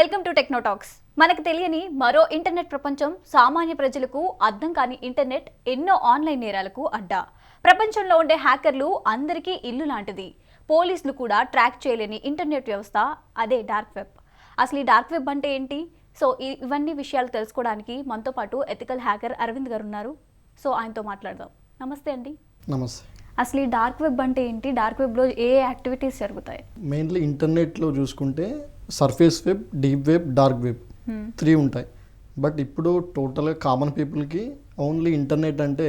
Welcome to టెక్నోటాక్స్ మనకు తెలియని మరో ఇంటర్నెట్ ప్రపంచం సామాన్య ప్రజలకు అర్థం కాని ఇంటర్నెట్ ఎన్నో ఆన్లైన్ నేరాలకు అడ్డా. ప్రపంచంలో ఉండే హ్యాకర్లు అందరికీ ఇల్లు లాంటిది. పోలీసులు కూడా ట్రాక్ చేయలేని ఇంటర్నెట్ వ్యవస్థ అదే డార్క్ వెబ్. అసలు ఈ డార్క్ వెబ్ అంటే ఏంటి? సో ఇవన్నీ విషయాలు తెలుసుకోవడానికి మనతో పాటు ఎథికల్ హ్యాకర్ అరవింద్ గారు ఉన్నారు. సో ఆయనతో మాట్లాడదాం. నమస్తే అండి. నమస్తే. అసలు ఈ డార్క్ వెబ్ అంటే ఏంటి? డార్క్ వెబ్లో ఏ యాక్టివిటీస్ జరుగుతాయి? మెయిన్లీ ఇంటర్నెట్లో చూసుకుంటే surface web deep web dark web Hmm. Three ఉంటాయి బట్ ఇప్పుడు టోటల్గా కామన్ పీపుల్కి ఓన్లీ ఇంటర్నెట్ అంటే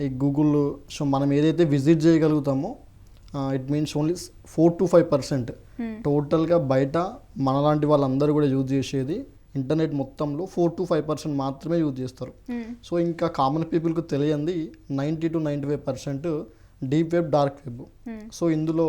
ఈ గూగుల్ సో మనం ఏదైతే visit చేయగలుగుతామో it means only four to five percent. టోటల్గా బయట మనలాంటి వాళ్ళందరూ కూడా యూజ్ చేసేది ఇంటర్నెట్ మొత్తంలో ఫోర్ టు ఫైవ్ పర్సెంట్ మాత్రమే యూజ్ చేస్తారు Hmm. సో ఇంకా కామన్ పీపుల్కి తెలియంది ninety two ninety five percent deep web dark web Hmm. So ఇందులో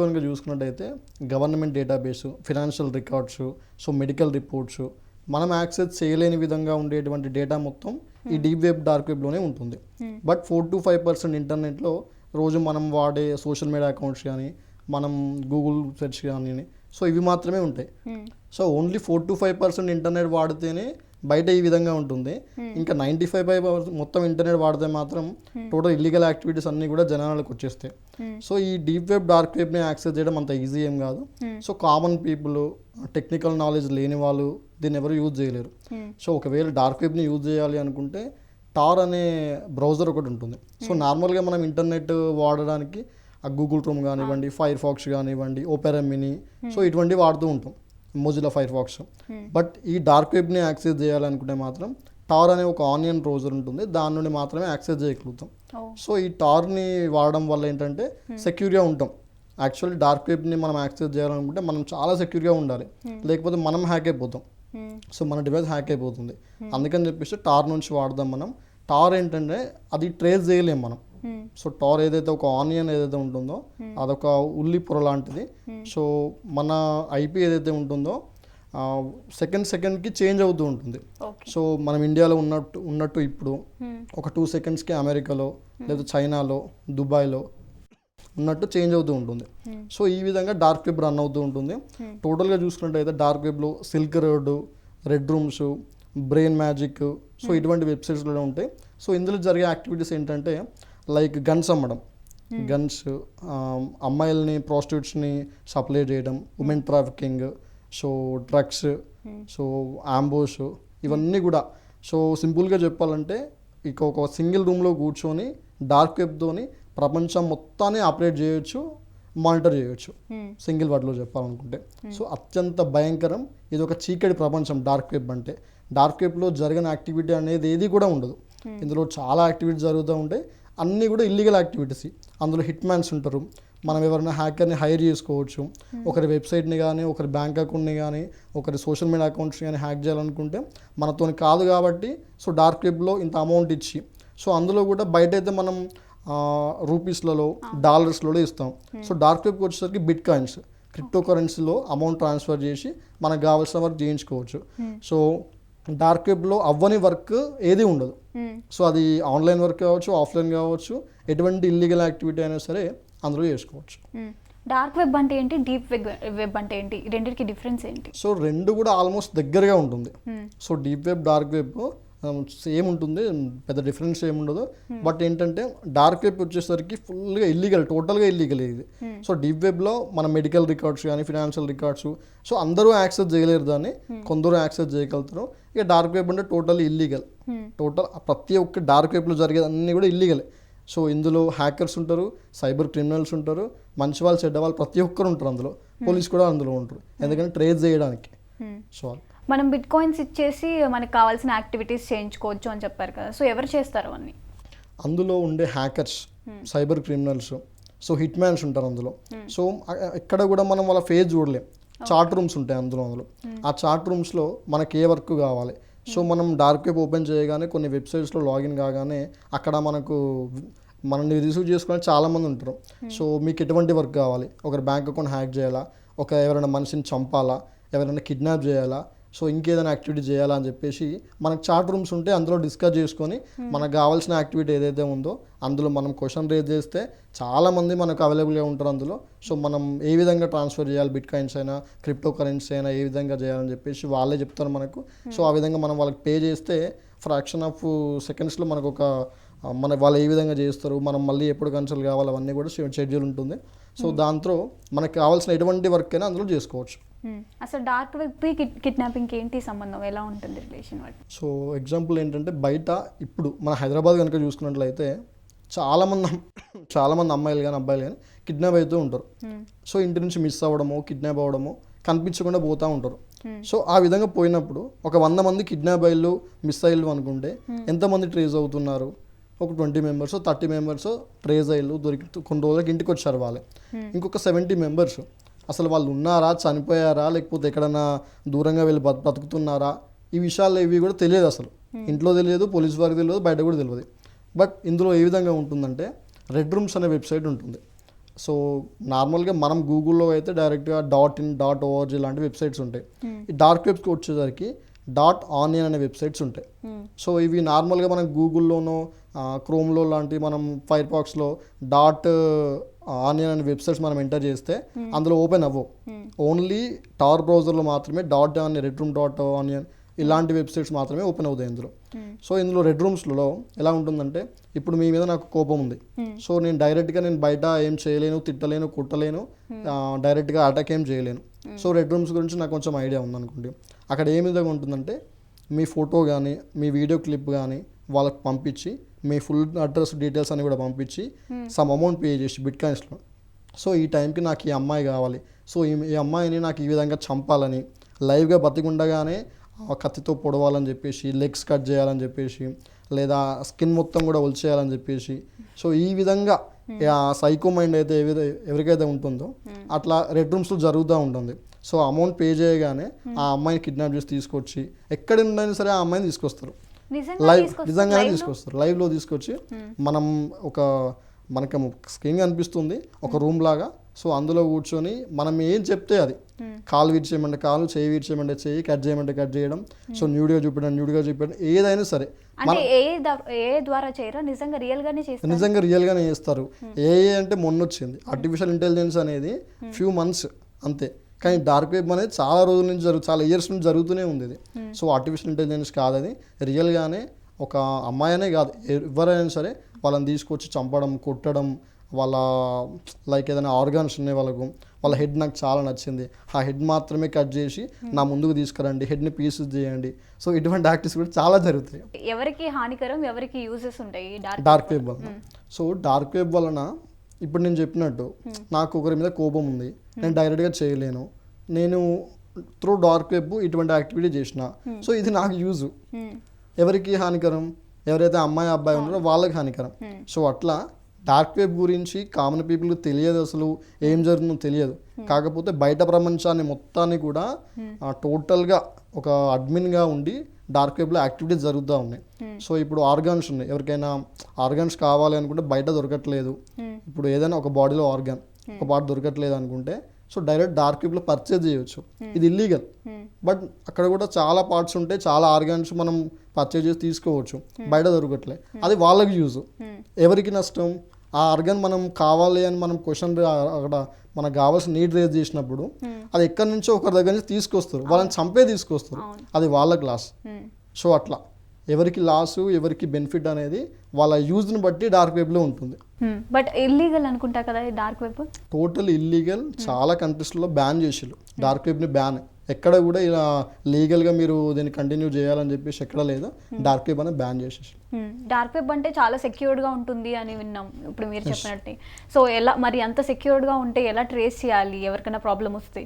కనుక చూసుకున్నట్టయితే government database financial records so medical reports మనం యాక్సెస్ చేయలేని విధంగా ఉండేటువంటి డేటా మొత్తం ఈ డీప్ వెబ్ డార్క్ వెబ్లోనే ఉంటుంది Hmm. But four to five percent ఇంటర్నెట్లో రోజు మనం వాడే సోషల్ మీడియా అకౌంట్స్ కానీ మనం గూగుల్ సెర్చ్ కానీ సో ఇవి మాత్రమే ఉంటాయి Hmm. So only four to five percent internet వాడితేనే బయట ఈ విధంగా ఉంటుంది. ఇంకా నైంటీ ఫైవ్ ఫైవ్ మొత్తం ఇంటర్నెట్ వాడితే మాత్రం టోటల్ ఇల్లీగల్ యాక్టివిటీస్ అన్నీ కూడా జనాలకు వచ్చేస్తాయి. Hmm. సో ఈ డీప్ వెబ్ డార్క్ వెబ్ని యాక్సెస్ చేయడం అంత ఈజీ ఏం కాదు. Hmm. So common people technical knowledge లేని వాళ్ళు దీన్ని ఎవరు యూజ్ చేయలేరు. Hmm. సో ఒకవేళ డార్క్ వెబ్ని యూజ్ చేయాలి అనుకుంటే టార్ అనే బ్రౌజర్ ఒకటి ఉంటుంది. సో నార్మల్గా మనం ఇంటర్నెట్ వాడడానికి ఆ గూగుల్ క్రోమ్ కానివ్వండి ఫైర్ ఫాక్స్ కానివ్వండి ఓపెరా మినీ సో ఇటువంటివి వాడుతూ ఉంటాం. మోజిలా ఫైర్ ఫాక్స్ బట్ ఈ డార్క్ వెబ్ని యాక్సెస్ చేయాలనుకుంటే మాత్రం టార్ అనే ఒక ఆనియన్ బ్రౌజర్ ఉంటుంది. దాని నుండి మాత్రమే యాక్సెస్ చేయగలుగుతాం. సో ఈ టార్ని వాడడం వల్ల ఏంటంటే సెక్యూర్గా ఉంటాం. యాక్చువల్లీ డార్క్ వెబ్ని మనం యాక్సెస్ చేయాలనుకుంటే మనం చాలా సెక్యూర్గా ఉండాలి. లేకపోతే మనం హ్యాక్ అయిపోతాం. Hmm. సో మన డివైస్ హ్యాక్ అయిపోతుంది. అందుకని చెప్పేసి టార్ నుంచి వాడదాం మనం. టార్ ఏంటంటే అది ట్రేస్ చేయలేం మనం. Hmm. సో టార్ ఏదైతే ఒక ఆనియన్ ఏదైతే ఉంటుందో అదొక ఉల్లి పొర లాంటిది. సో మన ఐపీ ఏదైతే ఉంటుందో సెకండ్ సెకండ్కి చేంజ్ అవుతూ ఉంటుంది. సో మనం ఇండియాలో ఉన్నట్టు ఉన్నట్టు ఇప్పుడు Hmm. ఒక టూ సెకండ్స్కి అమెరికాలో లేదా చైనాలో దుబాయ్లో ఉన్నట్టు చేంజ్ అవుతూ ఉంటుంది. Hmm. సో ఈ విధంగా డార్క్ వెబ్ రన్ అవుతూ ఉంటుంది. టోటల్గా చూసుకున్నట్టయితే డార్క్ వెబ్లో Silk Road red rooms brain magic so ఇటువంటి వెబ్సైట్స్లో ఉంటాయి. సో ఇందులో జరిగే యాక్టివిటీస్ ఏంటంటే లైక్ గన్స్ అమ్మడం. గన్స్ అమ్మాయిల్ని ప్రాస్టిట్యూట్స్ని సప్లై చేయడం women trafficking so drugs so ఆంబోస్ ఇవన్నీ కూడా. సో సింపుల్గా చెప్పాలంటే ఇక ఒక సింగిల్ రూమ్లో కూర్చొని డార్క్ వెబ్తోని ప్రపంచం మొత్తాన్ని ఆపరేట్ చేయొచ్చు మానిటర్ చేయొచ్చు. Hmm. సింగిల్ వర్డ్లో చెప్పాలనుకుంటే. సో అత్యంత భయంకరం. ఇది ఒక చీకటి ప్రపంచం డార్క్ వెబ్ అంటే. డార్క్ వెబ్లో జరిగిన యాక్టివిటీ అనేది ఏది కూడా ఉండదు. ఇందులో చాలా యాక్టివిటీస్ జరుగుతూ ఉంటాయి. అన్నీ కూడా ఇల్లీగల్ యాక్టివిటీస్ అందులో హిట్ మ్యాన్స్ ఉంటారు. మనం ఎవరైనా హ్యాకర్ని హైర్ చేసుకోవచ్చు. ఒకరి వెబ్సైట్ని కానీ ఒకరి బ్యాంక్ అకౌంట్ని కానీ ఒకరి సోషల్ మీడియా అకౌంట్స్ కానీ హ్యాక్ చేయాలనుకుంటే మనతో కాదు కాబట్టి సో డార్క్ వెబ్లో ఇంత అమౌంట్ ఇచ్చి సో అందులో కూడా బయట అయితే మనం రూపీస్లలో డాలర్స్లలో ఇస్తాం. సో డార్క్ వెబ్కి వచ్చేసరికి బిట్ కాయిన్స్ క్రిప్టో కరెన్సీలో అమౌంట్ ట్రాన్స్ఫర్ చేసి మనకు కావాల్సిన వర్క్ చేయించుకోవచ్చు. సో డార్క్ వెబ్లో అవ్వని వర్క్ ఏది ఉండదు Hmm. సో అది ఆన్లైన్ వర్క్ కావచ్చు ఆఫ్లైన్ కావచ్చు ఎటువంటి ఇల్లీగల్ యాక్టివిటీ అయినా సరే అందులో చేసుకోవచ్చు Hmm. డార్క్ వెబ్ అంటే ఏంటి డీప్ వెబ్ వెబ్ అంటే ఏంటి రెండింటికి డిఫరెన్స్ ఏంటి సో రెండు కూడా ఆల్మోస్ట్ దగ్గరగా ఉంటుంది Hmm. So deep web dark web same ఉంటుంది పెద్ద డిఫరెన్స్ ఏముండదు బట్ ఏంటంటే డార్క్ వెబ్ వచ్చేసరికి ఫుల్గా ఇల్లీగల్ టోటల్గా ఇల్లీగల్ ఇది. సో డీప్ వెబ్లో మన మెడికల్ రికార్డ్స్ కానీ ఫినాన్షియల్ రికార్డ్స్ సో అందరూ యాక్సెస్ చేయలేరు దాన్ని. కొందరు యాక్సెస్ చేయగలుగుతారు. ఇక డార్క్ వెబ్ అంటే టోటల్ ఇల్లీగల్ టోటల్ ప్రతి ఒక్క డార్క్ వెబ్లో జరిగేది అన్నీ కూడా ఇల్లీగలే సో ఇందులో హ్యాకర్స్ ఉంటారు సైబర్ క్రిమినల్స్ ఉంటారు మంచి వాళ్ళు చెడ్డ వాళ్ళు ప్రతి ఒక్కరు ఉంటారు అందులో. పోలీస్ కూడా అందులో ఉంటారు. ఎందుకంటే ట్రేస్ చేయడానికి. సో మనం బిట్ కాయిన్స్ ఇచ్చేసి మనకు కావాల్సిన యాక్టివిటీస్ చేయించుకోవచ్చు అని చెప్పారు కదా. సో ఎవరు చేస్తారు అవన్నీ? అందులో ఉండే hackers cyber criminals so hit mans ఉంటారు అందులో. సో అ- ఎక్కడ కూడా మనం వాళ్ళ ఫేస్ చూడలేం. చార్ట్ రూమ్స్ ఉంటాయి అందులో అందులో. ఆ చార్ట్ రూమ్స్లో మనకి ఏ వర్క్ కావాలి? సో మనం డార్క్ వెబ్ ఓపెన్ చేయగానే కొన్ని వెబ్సైట్స్లో లాగిన్ కాగానే అక్కడ మనకు మనల్ని రిసీవ్ చేసుకునే చాలామంది ఉంటారు. సో మీకు ఎటువంటి వర్క్ కావాలి? ఒకరి బ్యాంక్ అకౌంట్ హ్యాక్ చేయాలా? ఒక ఎవరైనా మనిషిని చంపాలా? ఎవరైనా కిడ్నాప్ చేయాలా? సో ఇంకేదైనా యాక్టివిటీ చేయాలా అని చెప్పేసి మనకు చాట్ రూమ్స్ ఉంటే అందులో డిస్కస్ చేసుకొని మనకు కావాల్సిన యాక్టివిటీ ఏదైతే ఉందో అందులో మనం క్వశ్చన్ రేజ్ చేస్తే చాలామంది మనకు అవైలబుల్గా ఉంటారు అందులో. సో మనం ఏ విధంగా ట్రాన్స్ఫర్ చేయాలి? బిట్ కాయిన్స్ అయినా క్రిప్టో కరెన్సీ అయినా ఏ విధంగా చేయాలని చెప్పేసి వాళ్ళే చెప్తారు మనకు. సో ఆ విధంగా మనం వాళ్ళకి పే చేస్తే ఫ్రాక్షన్ ఆఫ్ సెకండ్స్లో మనకు ఒక మన వాళ్ళు ఏ విధంగా చేస్తారు? మనం మళ్ళీ ఎప్పుడు కన్సల్ట్ కావాలి? అవన్నీ కూడా షెడ్యూల్ ఉంటుంది. సో దాంతో మనకు కావాల్సిన ఎటువంటి వర్క్ అయినా అందులో చేసుకోవచ్చు. Hmm. అసలు డార్క్ వెబ్ కిడ్నాపింగ్ ఏంటి సంబంధం? ఎలా ఉంటుంది రిలేషన్ వాటి? సో ఎగ్జాంపుల్ ఏంటంటే బయట ఇప్పుడు మన హైదరాబాద్ కనుక చూసుకున్నట్లయితే చాలామంది చాలామంది అమ్మాయిలు కానీ అబ్బాయిలు కానీ కిడ్నాప్ అవుతూ ఉంటారు. Hmm. సో ఇంటి నుంచి మిస్ అవ్వడము కిడ్నాప్ అవ్వడము కనిపించకుండా పోతూ ఉంటారు. Hmm. సో ఆ విధంగా పోయినప్పుడు ఒక వంద మంది కిడ్నాప్ అయ్యిళ్ళు మిస్ అయ్యిళ్ళు అనుకుంటే ఎంతమంది ట్రేస్ అవుతున్నారు? ఒక twenty members thirty members trace అయ్యిళ్ళు దొరికి కొన్ని రోజులకి ఇంటికి వచ్చారు వాళ్ళే. ఇంకొక సెవెంటీ మెంబర్స్ అసలు వాళ్ళు ఉన్నారా? చనిపోయారా? లేకపోతే ఎక్కడన్నా దూరంగా వెళ్ళి బతు బతుకుతున్నారా? ఈ విషయాలు ఇవి కూడా తెలియదు అసలు. ఇంట్లో తెలియదు పోలీస్ వారికి తెలియదు బయట కూడా తెలియదు. బట్ ఇందులో ఏ విధంగా ఉంటుందంటే రెడ్ రూమ్స్ అనే వెబ్సైట్ ఉంటుంది. సో నార్మల్గా మనం గూగుల్లో అయితే డైరెక్ట్గా dot in dot O R G లాంటి వెబ్సైట్స్ ఉంటాయి. ఈ డార్క్ వెబ్స్కి వచ్చేసరికి డాట్ ఆనియన్ అనే వెబ్సైట్స్ ఉంటాయి. Hmm. సో ఇవి నార్మల్గా మనం గూగుల్లోనో క్రోమ్లో లాంటి మనం ఫైర్ బాక్స్లో డాట్ ఆనియన్ అనే వెబ్సైట్స్ మనం ఎంటర్ చేస్తే అందులో ఓపెన్ అవ్వవు ఓన్లీ టార్ బ్రౌజర్లో మాత్రమే dot onion red room dot onion ఇలాంటి వెబ్సైట్స్ మాత్రమే ఓపెన్ అవుతాయి ఇందులో. సో ఇందులో రెడ్ రూమ్స్లో ఎలా ఉంటుందంటే ఇప్పుడు మీ మీద నాకు కోపం ఉంది. సో నేను డైరెక్ట్గా నేను బయట ఏం చేయలేను తిట్టలేను కుట్టలేను డైరెక్ట్గా అటాక్ ఏం చేయలేను. సో రెడ్ రూమ్స్ గురించి నాకు కొంచెం ఐడియా ఉందనుకోండి. అక్కడ ఏ విధంగా ఉంటుందంటే మీ ఫోటో కానీ మీ వీడియో క్లిప్ కానీ వాళ్ళకి పంపించి మీ ఫుల్ అడ్రస్ డీటెయిల్స్ అని కూడా పంపించి సమ్ అమౌంట్ పే చేసి బిట్ కాయిన్స్లో సో ఈ టైంకి నాకు ఈ అమ్మాయి కావాలి. సో ఈ అమ్మాయిని నాకు ఈ విధంగా చంపాలని లైవ్గా బతికుండగానే ఆ కత్తితో పొడవాలని చెప్పేసి లెగ్స్ కట్ చేయాలని చెప్పేసి లేదా స్కిన్ మొత్తం కూడా ఒలిచేయాలని చెప్పేసి సో ఈ విధంగా ఆ సైకో మైండ్ అయితే ఎవరికైతే ఉంటుందో అట్లా రెడ్ రూమ్స్లో జరుగుతూ ఉంటుంది. సో అమౌంట్ పే చేయగానే ఆ అమ్మాయిని కిడ్నాప్ చేసి తీసుకొచ్చి ఎక్కడ ఉండైనా సరే ఆ అమ్మాయిని తీసుకొస్తారు. లైవ్ తీసుకొస్తారు? నిజంగానే? తీసుకొస్తారు. లైవ్లో తీసుకొచ్చి మనం ఒక మనకి స్క్రీన్ కనిపిస్తుంది ఒక రూమ్ లాగా. సో అందులో కూర్చొని మనం ఏం చెప్తే అది. కాలు విడిచేయమంటే కాలు చేయి విడిచేయమంటే చేయి కట్ చేయమంటే కట్ చేయడం. సో న్యూడ్గా చూపించడం న్యూడ్గా చూపించడం ఏదైనా సరే. ద్వారా చేయరా? నిజంగా రియల్ గానే చేస్తారు? నిజంగా రియల్గానే చేస్తారు. ఏ అంటే మొన్న వచ్చింది ఆర్టిఫిషియల్ ఇంటెలిజెన్స్ అనేది ఫ్యూ మంత్స్ అంతే. కానీ డార్క్ వెబ్ అనేది చాలా రోజుల నుంచి జరుగు చాలా ఇయర్స్ నుంచి జరుగుతూనే ఉంది ఇది. సో ఆర్టిఫిషియల్ ఇంటెలిజెన్స్ కాదు అది. రియల్గానే ఒక అమ్మాయి అనే కాదు ఎవరైనా సరే వాళ్ళని తీసుకొచ్చి చంపడం కొట్టడం వాళ్ళ లైక్ ఏదైనా ఆర్గాన్స్ ఉన్నాయి వాళ్ళకు. వాళ్ళ హెడ్ నాకు చాలా నచ్చింది. ఆ హెడ్ మాత్రమే కట్ చేసి నా ముందుకు తీసుకురండి. హెడ్ని పీసెస్ చేయండి. సో ఇటువంటి యాక్టివ్స్ కూడా చాలా జరుగుతాయి. ఎవరికి హానికరం ఎవరికి యూజెస్ ఉంటాయి డార్క్ డార్క్ వెబ్ వలన. సో డార్క్ వెబ్ వలన ఇప్పుడు నేను చెప్పినట్టు నాకు ఒకరి మీద కోపం ఉంది. నేను డైరెక్ట్గా చేయలేను. నేను త్రూ డార్క్ వెబ్ ఇటువంటి యాక్టివిటీ చేసిన. సో ఇది నాకు యూజ్ ఎవరికి హానికరం? ఎవరైతే అమ్మాయి అబ్బాయి ఉన్నారో వాళ్ళకి హానికరం. సో అట్లా డార్క్ వెబ్ గురించి కామన్ పీపుల్కి తెలియదు అసలు. ఏం జరుగుతుందో తెలియదు. కాకపోతే బయట ప్రపంచాన్ని మొత్తాన్ని కూడా టోటల్గా ఒక అడ్మిన్గా ఉండి డార్క్ వెబ్లో యాక్టివిటీస్ జరుగుతూ ఉన్నాయి. సో ఇప్పుడు ఆర్గాన్స్ ఉన్నాయి. ఎవరికైనా ఆర్గాన్స్ కావాలి అనుకుంటే బయట దొరకట్లేదు. ఇప్పుడు ఏదైనా ఒక బాడీలో ఆర్గాన్ ఒక పార్ట్ దొరకట్లేదు అనుకుంటే సో డైరెక్ట్ డార్క్ వెబ్లో పర్చేజ్ చేయొచ్చు. ఇది ఇల్లీగల్ బట్ అక్కడ కూడా చాలా పార్ట్స్ ఉంటాయి చాలా ఆర్గాన్స్ మనం పర్చేజ్ చేసి తీసుకోవచ్చు. బయట దొరకట్లే. అది వాళ్ళకి యూజ్. ఎవరికి నష్టం? ఆ ఆర్గన్ మనం కావాలి అని మనం క్వశ్చన్ అక్కడ మనకు కావాల్సిన నీడ్ రేజ్ చేసినప్పుడు అది ఎక్కడి నుంచో ఒకరి దగ్గర నుంచి తీసుకొస్తారు. వాళ్ళని చంపే తీసుకొస్తారు. అది వాళ్ళకి లాస్ సో అట్లా. ఎవరికి లాసు ఎవరికి బెనిఫిట్ అనేది వాళ్ళ యూజ్ని బట్టి డార్క్ వెబ్లో ఉంటుంది. బట్ ఇల్లీగల్ అనుకుంటా కదా డార్క్ వెబ్? టోటల్ ఇల్లీగల్ చాలా కంట్రీస్లో బ్యాన్ చేసిళ్ళు. డార్క్ వెబ్ని బ్యాన్. ఎక్కడ కూడా ఇలా లీగల్గా మీరు దీన్ని కంటిన్యూ చేయాలని చెప్పేసి ఎక్కడ లేదు డార్క్ వెబ్ అనేది బ్యాన్ చేసేసి. డార్క్ వెబ్ అంటే చాలా సెక్యూర్డ్గా ఉంటుంది అని విన్నాం. ఇప్పుడు మీరు చెప్పినట్టే. సో ఎలా మరి అంత సెక్యూర్డ్గా ఉంటే ఎలా ట్రేస్ చేయాలి? ఎవరికైనా ప్రాబ్లం వస్తే?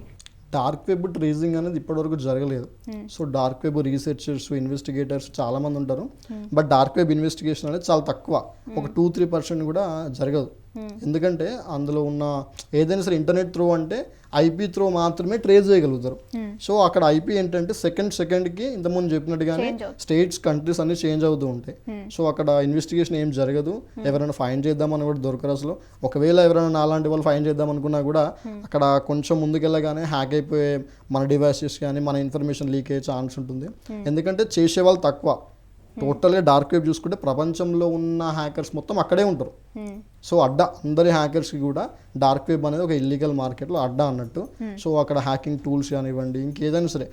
డార్క్ వెబ్ ట్రేసింగ్ అనేది ఇప్పటివరకు జరగలేదు. So dark web researchers investigators చాలా మంది ఉంటారు. బట్ డార్క్ వెబ్ ఇన్వెస్టిగేషన్ అనేది చాలా తక్కువ. ఒక టూ త్రీ పర్సెంట్ కూడా జరగదు. ఎందుకంటే అందులో ఉన్న ఏదైనా సరే ఇంటర్నెట్ త్రూ అంటే ఐపీ త్రూ మాత్రమే ట్రేస్ చేయగలుగుతారు. సో అక్కడ ఐపీ ఏంటంటే సెకండ్ సెకండ్కి ఇంతకుముందు చెప్పినట్టుగానే. స్టేట్స్ కంట్రీస్ అన్ని చేంజ్ అవుతూ ఉంటాయి. సో అక్కడ ఇన్వెస్టిగేషన్ ఏం జరగదు. ఎవరైనా ఫైన్ చేద్దామని కూడా దొరకరు అసలు. ఒకవేళ ఎవరైనా నాలాంటి వాళ్ళు ఫైన్ చేద్దాం అనుకున్నా కూడా అక్కడ కొంచెం ముందుకెళ్ళగానే హ్యాక్ అయిపోయే మన డివైసెస్ కానీ మన ఇన్ఫర్మేషన్ లీక్ అయ్యే ఛాన్స్ ఉంటుంది. ఎందుకంటే చేసే వాళ్ళు తక్కువ. టోటల్గా డార్క్ వెబ్ చూసుకుంటే ప్రపంచంలో ఉన్న హ్యాకర్స్ మొత్తం అక్కడే ఉంటారు. సో అడ్డా అందరి హ్యాకర్స్కి కూడా డార్క్ వెబ్ అనేది ఒక ఇల్లీగల్ మార్కెట్లో అడ్డా అన్నట్టు. సో అక్కడ హ్యాకింగ్ టూల్స్ కానివ్వండి ఇంకేదైనా సరే.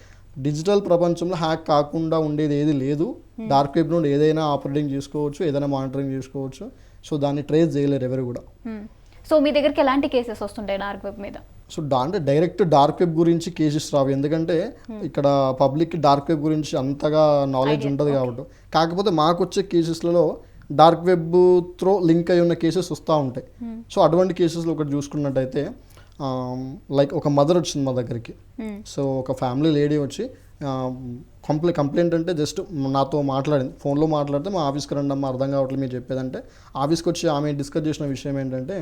డిజిటల్ ప్రపంచంలో హ్యాక్ కాకుండా ఉండేది ఏది లేదు. డార్క్ వెబ్ నుండి ఏదైనా ఆపరేటింగ్ చేసుకోవచ్చు ఏదైనా మానిటరింగ్ చేసుకోవచ్చు. సో దాన్ని ట్రేస్ చేయలేరు ఎవరు కూడా. సో మీ దగ్గరికి ఎలాంటి కేసెస్ వస్తుంటాయి డార్క్ వెబ్ మీద? సో డా అంటే డైరెక్ట్ డార్క్ వెబ్ గురించి కేసెస్ రావు ఎందుకంటే ఇక్కడ పబ్లిక్ డార్క్ వెబ్ గురించి అంతగా నాలెడ్జ్ ఉంటుంది కాబట్టి. కాకపోతే మాకు వచ్చే కేసెస్లలో డార్క్ వెబ్ త్రో లింక్ అయి ఉన్న కేసెస్ వస్తూ ఉంటాయి. సో అటువంటి కేసెస్లో ఒకటి చూసుకున్నట్టయితే లైక్ ఒక మదర్ వచ్చింది మా దగ్గరికి. సో ఒక ఫ్యామిలీ లేడీ వచ్చి కంప్లై కంప్లైంట్ అంటే జస్ట్ నాతో మాట్లాడింది. ఫోన్లో మాట్లాడితే మా ఆఫీస్కి రండి అమ్మా అర్థం కావట్లేదు మీరు చెప్పేదంటే ఆఫీస్కి వచ్చి ఆమె డిస్కస్ చేసిన విషయం ఏంటంటే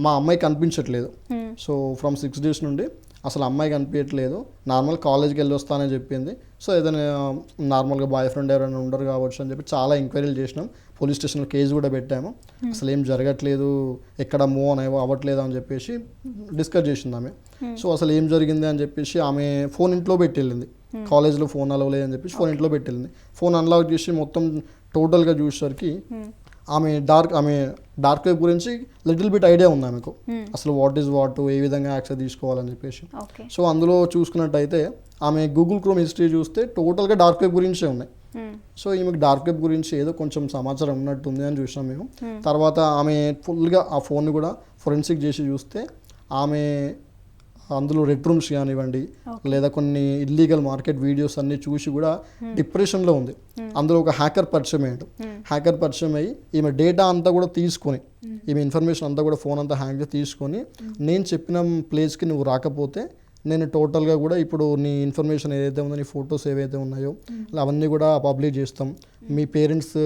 మా అమ్మాయి కనిపించట్లేదు. సో ఫ్రమ్ సిక్స్ డేస్ నుండి అసలు అమ్మాయి కనిపించట్లేదు. నార్మల్ కాలేజ్కి వెళ్ళి వస్తానని చెప్పింది. సో ఏదైనా నార్మల్గా బాయ్ ఫ్రెండ్ ఎవరైనా ఉండరు కావచ్చు అని చెప్పి చాలా ఎంక్వైరీలు చేసినాం. పోలీస్ స్టేషన్లో కేసు కూడా పెట్టాము. అసలు ఏం జరగట్లేదు ఎక్కడ మూవ్ అని అవ్వట్లేదు అని చెప్పేసి డిస్కస్ చేసింది ఆమె. సో అసలు ఏం జరిగింది అని చెప్పేసి ఆమె ఫోన్ ఇంట్లో పెట్టి వెళ్ళింది. కాలేజ్లో ఫోన్ అలవ్ లేదని చెప్పేసి ఫోన్ ఇంట్లో పెట్టి వెళ్ళింది ఫోన్ అన్లాక్ చేసి మొత్తం టోటల్గా చూసేసరికి ఆమె డార్క్ ఆమె డార్క్ వెబ్ గురించి లిటిల్ బిట్ ఐడియా ఉంది ఆమెకు. అసలు వాట్ ఈస్ వాట్ ఏ విధంగా యాక్సెస్ తీసుకోవాలని చెప్పేసి. సో అందులో చూసుకున్నట్టయితే ఆమె గూగుల్ క్రోమ్ హిస్టరీ చూస్తే టోటల్గా డార్క్ వెబ్ గురించే ఉన్నాయి. సో ఈమెకు డార్క్ వెబ్ గురించి ఏదో కొంచెం సమాచారం ఉన్నట్టుంది అని చూసినాం మేము. తర్వాత ఆమె ఫుల్గా ఆ ఫోన్ కూడా ఫొరెన్సిక్ చేసి చూస్తే ఆమె అందులో రెడ్ రూమ్స్ కానివ్వండి లేదా కొన్ని ఇల్లీగల్ మార్కెట్ వీడియోస్ అన్ని చూసి కూడా డిప్రెషన్లో ఉంది. అందులో ఒక హ్యాకర్ పరిచయం అయ్యాడు. హ్యాకర్ పరిచయం అయ్యి ఈమె డేటా అంతా కూడా తీసుకొని ఈమె ఇన్ఫర్మేషన్ అంతా కూడా ఫోన్ అంతా హ్యాక్ తీసుకొని నేను చెప్పిన ప్లేస్కి నువ్వు రాకపోతే నేను టోటల్గా కూడా ఇప్పుడు నీ ఇన్ఫర్మేషన్ ఏదైతే ఉందో నీ ఫొటోస్ ఏవైతే ఉన్నాయో అవన్నీ కూడా పబ్లిక్ చేస్తాం. మీ పేరెంట్స్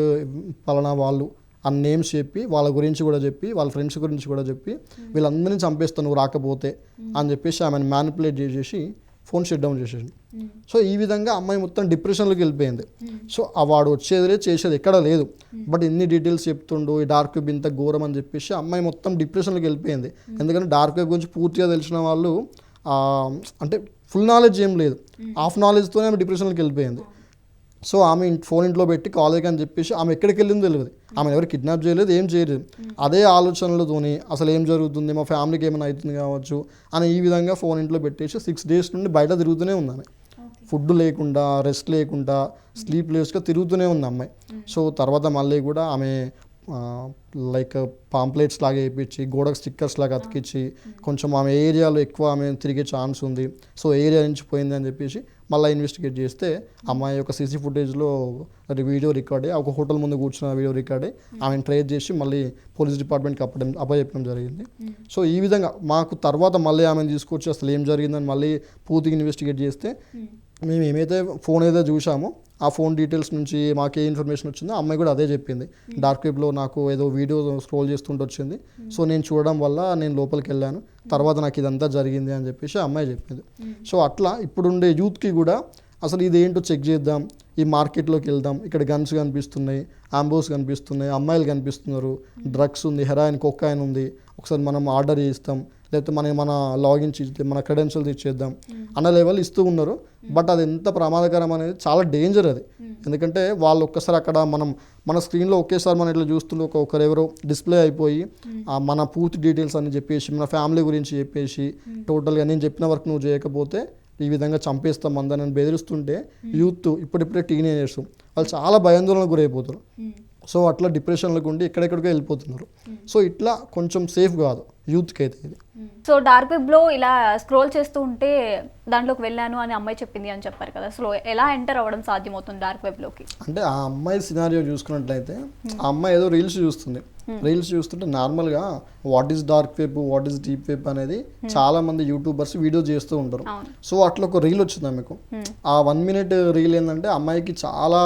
పలానా వాళ్ళు ఆ నేమ్స్ చెప్పి వాళ్ళ గురించి కూడా చెప్పి వాళ్ళ ఫ్రెండ్స్ గురించి కూడా చెప్పి వీళ్ళందరినీ చంపేస్తాను నువ్వు రాకపోతే అని చెప్పేసి ఆమెను మ్యానిపులేట్ చేసేసి ఫోన్ షట్ డౌన్ చేసేసి సో ఈ విధంగా అమ్మాయి మొత్తం డిప్రెషన్లోకి వెళ్ళిపోయింది. సో ఆ వాడు వచ్చేదిలే చేసేది ఎక్కడ లేదు. బట్ ఇన్ని డీటెయిల్స్ చెప్తుండు ఈ డార్క్ వెబ్ ఇంత ఘోరం అని చెప్పేసి అమ్మాయి మొత్తం డిప్రెషన్లోకి వెళ్ళిపోయింది. ఎందుకంటే డార్క్ వెబ్ గురించి పూర్తిగా తెలిసిన వాళ్ళు అంటే ఫుల్ నాలెడ్జ్ ఏం లేదు. హాఫ్ నాలెడ్జ్తోనే ఆమె డిప్రెషన్లోకి వెళ్ళిపోయింది. సో ఆమె ఫోన్ ఇంట్లో పెట్టి కాలేజ్ అని చెప్పేసి ఆమె ఎక్కడికి వెళ్ళిందో తెలియదు ఆమె ఎవరు కిడ్నాప్ చేయలేదు ఏం చేయలేదు. అదే ఆలోచనలతోని అసలు ఏం జరుగుతుంది మా ఫ్యామిలీకి ఏమైనా అవుతుంది కావచ్చు అని ఈ విధంగా ఫోన్ ఇంట్లో పెట్టేసి సిక్స్ డేస్ నుండి బయట తిరుగుతూనే ఉంది ఆమె. ఫుడ్ లేకుండా రెస్ట్ లేకుండా స్లీప్ లెస్గా తిరుగుతూనే ఉంది అమ్మాయి సో తర్వాత మళ్ళీ కూడా ఆమె లైక్ పాంప్లెట్స్ లాగా వేయించి గోడకు స్టిక్కర్స్ లాగా అతికించి కొంచెం ఆమె ఏరియాలో ఎక్కువ ఆమె తిరిగే ఛాన్స్ ఉంది. సో ఏరియా నుంచి పోయింది అని చెప్పేసి మళ్ళీ ఇన్వెస్టిగేట్ చేస్తే అమ్మాయి యొక్క సీసీ ఫుటేజ్లో వీడియో రికార్డ్ అయ్యి ఒక హోటల్ ముందు కూర్చున్న వీడియో రికార్డ్ అయ్యి ఆమెను ట్రేస్ చేసి మళ్ళీ పోలీస్ డిపార్ట్మెంట్కి అప్పడం అప్పచెప్పడం జరిగింది. సో ఈ విధంగా మాకు తర్వాత మళ్ళీ ఆమెను తీసుకొచ్చి అసలు ఏం జరిగిందని మళ్ళీ పూర్తిగా ఇన్వెస్టిగేట్ చేస్తే మేము ఏమైతే ఫోన్ ఏదో చూసామో ఆ ఫోన్ డీటెయిల్స్ నుంచి మాకు ఏ ఇన్ఫర్మేషన్ వచ్చిందో అమ్మాయి కూడా అదే చెప్పింది. డార్క్ వెబ్లో నాకు ఏదో వీడియో స్క్రోల్ చేస్తుంటే వచ్చింది. సో నేను చూడడం వల్ల నేను లోపలికి వెళ్ళాను. తర్వాత నాకు ఇదంతా జరిగింది అని చెప్పేసి ఆ అమ్మాయి చెప్పింది. సో అట్లా ఇప్పుడుండే యూత్కి కూడా అసలు ఇది ఏంటో చెక్ చేద్దాం. ఈ మార్కెట్లోకి వెళ్దాం. ఇక్కడ గన్స్ కనిపిస్తున్నాయి ఆంబోస్ కనిపిస్తున్నాయి అమ్మాయిలు కనిపిస్తున్నారు. డ్రగ్స్ ఉంది హెరాయిన్ కొక్కాయిన్ ఉంది. ఒకసారి మనం ఆర్డర్ చేస్తాం లేకపోతే మన మన లాగిన్ చేస్తే మన క్రెడెన్షియల్స్ ఇచ్చేద్దాం అన్న లెవెల్ ఇస్తూ ఉన్నారు. బట్ అది ఎంత ప్రమాదకరం అనేది చాలా డేంజర్ అది. ఎందుకంటే వాళ్ళు ఒక్కసారి అక్కడ మనం మన స్క్రీన్లో ఒకేసారి మనం ఇట్లా చూస్తుంటే ఒక డిస్ప్లే అయిపోయి మన పూర్తి డీటెయిల్స్ అని చెప్పేసి మన ఫ్యామిలీ గురించి చెప్పేసి టోటల్గా నేను చెప్పిన వర్క్ నువ్వు చేయకపోతే ఈ విధంగా చంపేస్తాం అందరిని బెదిరిస్తుంటే యూత్ ఇప్పుడిప్పుడే టీనేజర్స్ వాళ్ళు చాలా భయాందోళనకు గురైపోతారు. సో అట్లా డిప్రెషన్లకు ఉండి ఎక్కడెక్కడికో వెళ్ళిపోతున్నారు. సో ఇట్లా కొంచెం సేఫ్ కాదు. యూత్కి అయితే. ఇది సో డార్క్ వెబ్లో ఇలా స్క్రోల్ చేస్తూ ఉంటే దాంట్లోకి వెళ్ళాను అని అమ్మాయి చెప్పింది అని చెప్పారు కదా. సో ఎలా ఎంటర్ అవ్వడం సాధ్యమవుతుంది డార్క్ వెబ్లోకి? అంటే ఆ అమ్మాయి సినారియో చూసుకున్నట్లయితే ఆ అమ్మాయి ఏదో రీల్స్ చూస్తుంది. రీల్స్ చూస్తుంటే నార్మల్గా what is dark web what is deep web అనేది చాలా మంది యూట్యూబర్స్ వీడియో చేస్తూ ఉంటారు. సో అట్లా ఒక రీల్ వచ్చింది ఆమెకు ఆ వన్ మినిట్ రీల్ ఏంటంటే అమ్మాయికి చాలా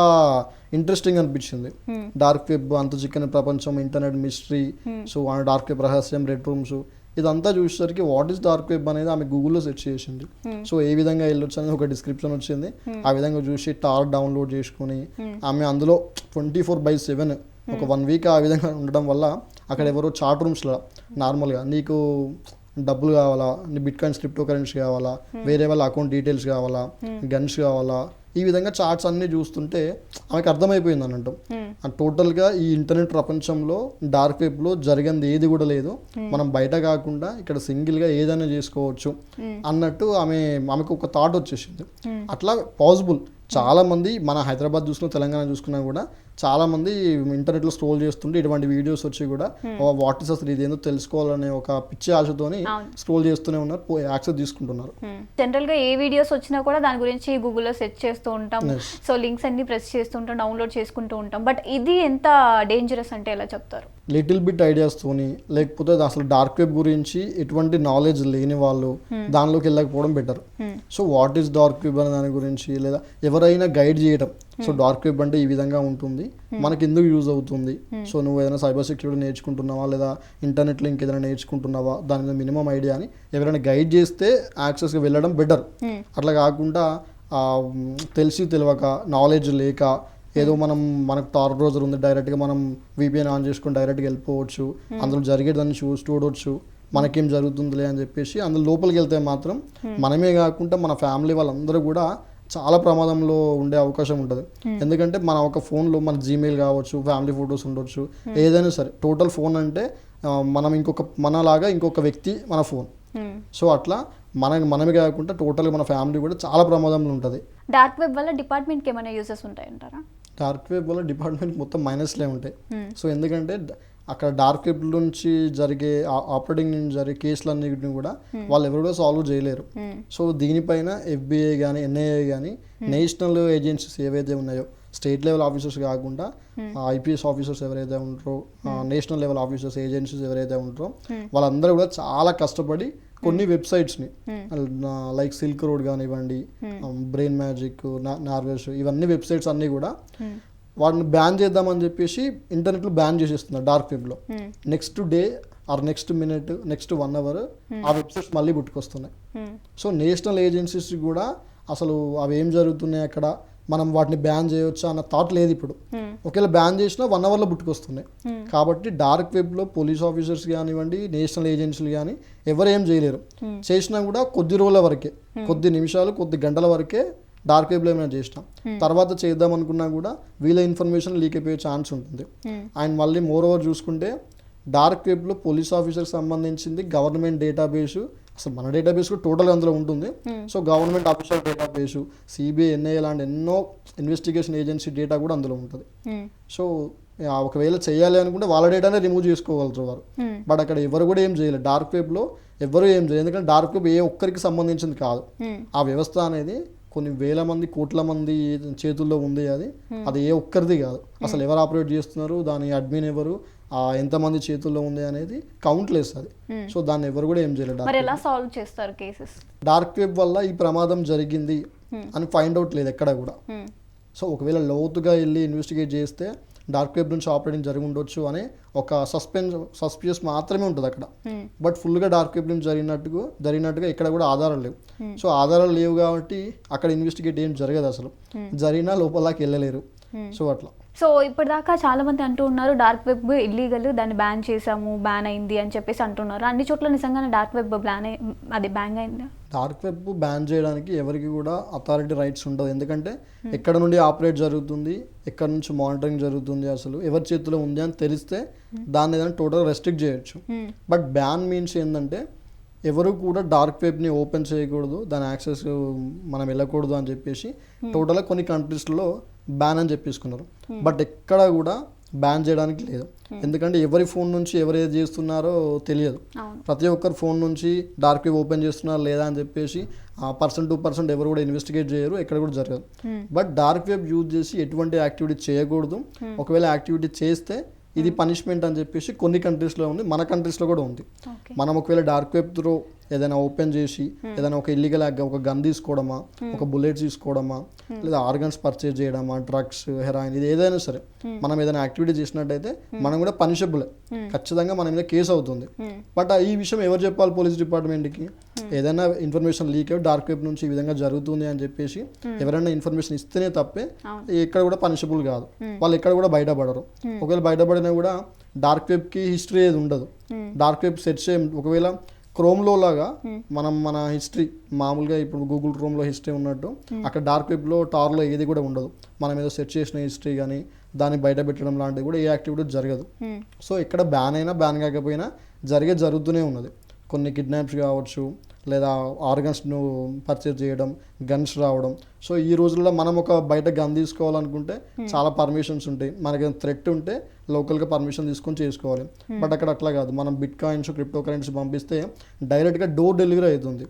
ఇంట్రెస్టింగ్ అనిపించింది. డార్క్ వెబ్ అంత చిక్కని ప్రపంచం ఇంటర్నెట్ మిస్టరీ సో ఆ డార్క్ వెబ్ రహస్యం రెడ్ రూమ్స్ ఇదంతా చూసేసరికి వాట్ ఈస్ డార్క్ వెబ్ అనేది ఆమె గూగుల్లో సెర్చ్ చేసింది. సో ఏ విధంగా వెళ్ళొచ్చు అనేది ఒక డిస్క్రిప్షన్ వచ్చింది. ఆ విధంగా చూసి టార్ డౌన్లోడ్ చేసుకుని ఆమె అందులో ట్వంటీ ఫోర్ బై సెవెన్ ఒక వన్ వీక్ ఆ విధంగా ఉండడం వల్ల అక్కడ ఎవరో చాట్ రూమ్స్లో నార్మల్గా నీకు డబ్బులు కావాలా నీ బిట్ కాయిన్స్ క్రిప్టో కరెన్సీ కావాలా వేరే వాళ్ళ అకౌంట్ డీటెయిల్స్ కావాలా గన్స్ కావాలా ఈ విధంగా చార్ట్స్ అన్ని చూస్తుంటే ఆమెకు అర్థమైపోయింది అన్నట్టు. టోటల్గా ఈ ఇంటర్నెట్ ప్రపంచంలో డార్క్ వెబ్లో జరిగింది ఏది కూడా లేదు. మనం బయట కాకుండా ఇక్కడ సింగిల్గా ఏదైనా చేసుకోవచ్చు అన్నట్టు ఆమె ఆమెకు ఒక థాట్ వచ్చేసింది. అట్లా పాసిబుల్ చాలా మంది మన హైదరాబాద్ చూసుకున్న తెలంగాణ చూసుకున్నా కూడా చాలా మంది ఇంటర్నెట్లో స్క్రోల్ చేస్తుంటే ఇటువంటి వీడియోస్ వచ్చి కూడా వాట్ ఇస్ అసలు ఇదేందో తెలుసుకోవాలనే ఒక పిచ్చి ఆశతోని. స్క్రోల్ చేస్తూనే ఉన్నారు యాక్సెస్ తీసుకుంటున్నారు. జనరల్గా ఏ వీడియోస్ వచ్చినా కూడా దాని గురించి గూగుల్లో సెర్చ్ చేస్తూ ఉంటాం. సో లింక్స్ అన్ని ప్రెస్ చేస్తుంటాం డౌన్లోడ్ చేసుకుంటూ ఉంటాం. బట్ ఇది ఎంత డేంజరస్ అంటే ఎలా చెప్తారు? లిటిల్ బిట్ ఐడియాస్తోని లేకపోతే అసలు డార్క్ వెబ్ గురించి ఎటువంటి నాలెడ్జ్ లేని వాళ్ళు దానిలోకి వెళ్ళకపోవడం better so what is dark web అనే దాని గురించి లేదా ఎవరైనా గైడ్ చేయడం సో డార్క్ వెబ్ అంటే ఈ విధంగా ఉంటుంది. మనకి ఎందుకు యూజ్ అవుతుంది? సో నువ్వు ఏదైనా సైబర్ సెక్యూరిటీ నేర్చుకుంటున్నావా? లేదా ఇంటర్నెట్లో ఇంకేదైనా నేర్చుకుంటున్నావా? దాని మీద మినిమం ఐడియా అని ఎవరైనా గైడ్ చేస్తే యాక్సెస్కి వెళ్ళడం బెటర్ అట్లా కాకుండా తెలిసి తెలియక నాలెడ్జ్ లేక ఏదో మనం మనకు టార్ బ్రౌజర్ ఉంది డైరెక్ట్గా మనం విపిఎన్ ఆన్ చేసుకొని డైరెక్ట్గా వెళ్ళిపోవచ్చు. అందులో జరిగేదాన్ని చూ చూడవచ్చు మనకేం జరుగుతుందిలే అని చెప్పేసి అందులో లోపలికి వెళ్తే మాత్రం మనమే కాకుండా మన ఫ్యామిలీ వాళ్ళందరూ కూడా చాలా ప్రమాదంలో ఉండే అవకాశం ఉంటుంది. ఎందుకంటే మన ఒక ఫోన్లో మన జీమెయిల్ కావచ్చు ఫ్యామిలీ ఫొటోస్ ఉండొచ్చు ఏదైనా సరే. టోటల్ ఫోన్ అంటే మనం ఇంకొక మనలాగా ఇంకొక వ్యక్తి మన ఫోన్ సో అట్లా మన మనమే కాకుండా టోటల్గా మన ఫ్యామిలీ కూడా చాలా ప్రమాదంలో ఉంటుంది. డార్క్ వెబ్ వల్ల డిపార్ట్మెంట్కి ఏమైనా యూసెస్ ఉంటాయంటారా? డార్క్ వెబ్ వల్ల డిపార్ట్మెంట్ మొత్తం మైనస్లే ఉంటాయి. సో ఎందుకంటే అక్కడ డార్క్ వెబ్ నుంచి జరిగే ఆపరేటింగ్ నుంచి జరిగే కేసులన్నిటిని కూడా వాళ్ళు ఎవరు కూడా సాల్వ్ చేయలేరు. సో దీనిపైన ఎఫ్బిఐ కానీ ఎన్ఐఏ కానీ నేషనల్ ఏజెన్సీస్ ఏవైతే ఉన్నాయో స్టేట్ లెవెల్ ఆఫీసర్స్ కాకుండా ఐపీఎస్ ఆఫీసర్స్ ఎవరైతే ఉంటారో నేషనల్ లెవెల్ ఆఫీసర్స్ ఏజెన్సీస్ ఎవరైతే ఉంటారో వాళ్ళందరూ కూడా చాలా కష్టపడి కొన్ని వెబ్సైట్స్ని లైక్ సిల్క్ రోడ్ కానివ్వండి బ్రెయిన్ మ్యాజిక్ నార్వేస్ ఇవన్నీ వెబ్సైట్స్ అన్నీ కూడా వాటిని బ్యాన్ చేద్దామని చెప్పేసి ఇంటర్నెట్లో బ్యాన్ చేసేస్తున్నారు డార్క్ వెబ్లో. Next day or next minute next one hour ఆ వెబ్సైట్స్ మళ్ళీ పుట్టుకొస్తున్నాయి. సో నేషనల్ ఏజెన్సీస్ కూడా అసలు అవి ఏం జరుగుతున్నాయి అక్కడ? మనం వాటిని బ్యాన్ చేయొచ్చా అన్న థాట్ లేదు ఇప్పుడు. ఒకవేళ బ్యాన్ చేసినా వన్ అవర్లో పుట్టుకొస్తున్నాయి. కాబట్టి డార్క్ వెబ్లో పోలీస్ ఆఫీసర్స్ కానివ్వండి నేషనల్ ఏజెన్సీలు కానీ ఎవరు ఏం చేయలేరు. చేసినా కూడా కొద్ది రోజుల వరకే కొద్ది నిమిషాలు కొద్ది గంటల వరకే డార్క్ వెబ్లో ఏమైనా చేసినాం. తర్వాత చేద్దాం అనుకున్నా కూడా వీళ్ళ ఇన్ఫర్మేషన్ లీక్ అయిపోయే ఛాన్స్ ఉంటుంది. అండ్ మళ్ళీ మోర్ ఓవర్ చూసుకుంటే డార్క్ వెబ్లో పోలీస్ ఆఫీసర్కి సంబంధించింది గవర్నమెంట్ డేటాబేస్ అసలు మన డేటాబేస్ కూడా టోటల్ అందులో ఉంటుంది. So government officer database CBI NIA లాంటి ఎన్నో ఇన్వెస్టిగేషన్ ఏజెన్సీ డేటా కూడా అందులో ఉంటుంది. సో ఆ, ఒకవేళ చేయాలి అనుకుంటే వాళ్ళ డేటానే రిమూవ్ చేసుకోగలరు వారు. బట్ అక్కడ ఎవరు కూడా ఏం చేయలేదు. డార్క్ వెబ్లో ఎవరు ఏం చేయలేదు. ఎందుకంటే డార్క్ వెబ్ ఏ ఒక్కరికి సంబంధించింది కాదు. ఆ వ్యవస్థ అనేది కొన్ని వేల మంది కోట్ల మంది చేతుల్లో ఉంది అది. అది ఏ ఒక్కరిది కాదు. అసలు ఎవరు ఆపరేట్ చేస్తున్నారు దాని అడ్మిన్ ఎవరు ఆ ఎంతమంది చేతుల్లో ఉంది అనేది కౌంట్లెస్ అది. సో దాన్ని ఎవరు కూడా ఏం చేయలేదు మరి ఎలా సాల్వ్ చేస్తారు కేసెస్? డార్క్ వెబ్ వల్ల ఈ ప్రమాదం జరిగింది అని ఫైండ్ అవుట్ లేదు ఎక్కడ కూడా. సో ఒకవేళ లోతుగా వెళ్ళి ఇన్వెస్టిగేట్ చేస్తే డార్క్ వెబ్ నుంచి ఆపరేటింగ్ జరిగి ఉండొచ్చు అనే ఒక సస్పెన్స్ సస్పియస్ మాత్రమే ఉంటుంది అక్కడ. బట్ ఫుల్గా డార్క్ వెబ్ నుంచి జరిగినట్టుగా జరిగినట్టుగా ఇక్కడ కూడా ఆధారాలు లేవు. సో ఆధారాలు లేవు కాబట్టి అక్కడ ఇన్వెస్టిగేట్ ఏం జరగదు అసలు. జరిగినా లోపలకి వెళ్ళలేరు. సో అట్లా. సో ఇప్పటిదాకా చాలా మంది అంటూ ఉన్నారు డార్క్ వెబ్ ఇల్లీగల్ దాన్ని బ్యాన్ చేసాము బ్యాన్ అయింది అని చెప్పేసి అంటున్నారు. అన్ని చోట్ల నిజంగానే డార్క్ వెబ్ బ్యాన్ అది బ్యాన్ అయిందా? డార్క్ వెబ్ బ్యాన్ చేయడానికి ఎవరికి కూడా అథారిటీ రైట్స్ ఉండదు ఎందుకంటే ఎక్కడ నుండి ఆపరేట్ జరుగుతుంది ఎక్కడ నుంచి మానిటరింగ్ జరుగుతుంది అసలు ఎవరి చేతిలో ఉంది అని తెలిస్తే దాన్ని ఏదైనా టోటల్ రెస్ట్రిక్ట్ చేయొచ్చు. బట్ బ్యాన్ మీన్స్ ఏంటంటే ఎవరు కూడా డార్క్ వెబ్ని ఓపెన్ చేయకూడదు దాని యాక్సెస్ మనం వెళ్ళకూడదు అని చెప్పేసి టోటల్గా కొన్ని కంట్రీస్లో బ్యాన్ అని చెప్పేసుకున్నారు. బట్ ఎక్కడ కూడా బ్యాన్ చేయడానికి లేదు. ఎందుకంటే ఎవరి ఫోన్ నుంచి ఎవరు ఏది చేస్తున్నారో తెలియదు. ప్రతి ఒక్కరి ఫోన్ నుంచి డార్క్ వెబ్ ఓపెన్ చేస్తున్నారు లేదా అని చెప్పేసి పర్సన్ టు పర్సెంట్ ఎవరు కూడా ఇన్వెస్టిగేట్ చేయరు ఎక్కడ కూడా జరగదు. బట్ డార్క్ వెబ్ యూజ్ చేసి ఎటువంటి యాక్టివిటీ చేయకూడదు. ఒకవేళ యాక్టివిటీ చేస్తే ఇది పనిష్మెంట్ అని చెప్పేసి కొన్ని కంట్రీస్లో ఉంది మన కంట్రీస్లో కూడా ఉంది. మనం ఒకవేళ డార్క్ వెబ్ త్రో ఏదైనా ఓపెన్ చేసి ఏదైనా ఒక ఇల్లీగల్ ఒక గన్ తీసుకోవడమా ఒక బుల్లెట్ తీసుకోవడమా లేదా ఆర్గన్స్ పర్చేజ్ చేయడమా డ్రగ్స్ హెరాయిన్ ఇది ఏదైనా సరే మనం ఏదైనా యాక్టివిటీ చేసినట్టయితే మనం కూడా పనిషబుల్ ఖచ్చితంగా మన మీద కేసు అవుతుంది. బట్ ఈ విషయం ఎవరు చెప్పాలి పోలీస్ డిపార్ట్మెంట్కి? ఏదైనా ఇన్ఫర్మేషన్ లీక్ అయ్యి డార్క్ వెబ్ నుంచి ఈ విధంగా జరుగుతుంది అని చెప్పేసి ఎవరైనా ఇన్ఫర్మేషన్ ఇస్తేనే తప్పే. ఎక్కడ కూడా పనిషబుల్ కాదు. వాళ్ళు ఎక్కడ కూడా బయటపడరు. ఒకవేళ బయటపడినా కూడా డార్క్ వెబ్కి హిస్టరీ ఏది ఉండదు. డార్క్ వెబ్ సెర్చ్ ఒకవేళ క్రోమ్లో లాగా మనం మన హిస్టరీ మామూలుగా ఇప్పుడు గూగుల్ క్రోమ్లో హిస్టరీ ఉన్నట్టు అక్కడ డార్క్ వెబ్లో టార్లో ఏది కూడా ఉండదు. మనం ఏదో సెర్చ్ చేసిన హిస్టరీ కానీ దాన్ని బయట పెట్టడం లాంటివి కూడా ఏ యాక్టివిటీ జరగదు. సో ఇక్కడ బ్యాన్ అయినా బ్యాన్ కాకపోయినా జరిగే జరుగుతూనే ఉన్నది. కొన్ని కిడ్నాప్స్ కావచ్చు లేదా ఆర్గన్స్ను పర్చేజ్ చేయడం గన్స్ రావడం. సో ఈ రోజుల్లో మనం ఒక బయట గన్ తీసుకోవాలనుకుంటే చాలా పర్మిషన్స్ ఉంటాయి. మనకి థ్రెట్ ఉంటే లోకల్గా పర్మిషన్ తీసుకొని చేసుకోవాలి. బట్ అక్కడ అట్లా కాదు. మనం బిట్ కాయిన్స్ క్రిప్టో కరెన్సీ పంపిస్తే డైరెక్ట్గా డోర్ డెలివరీ అవుతుంది.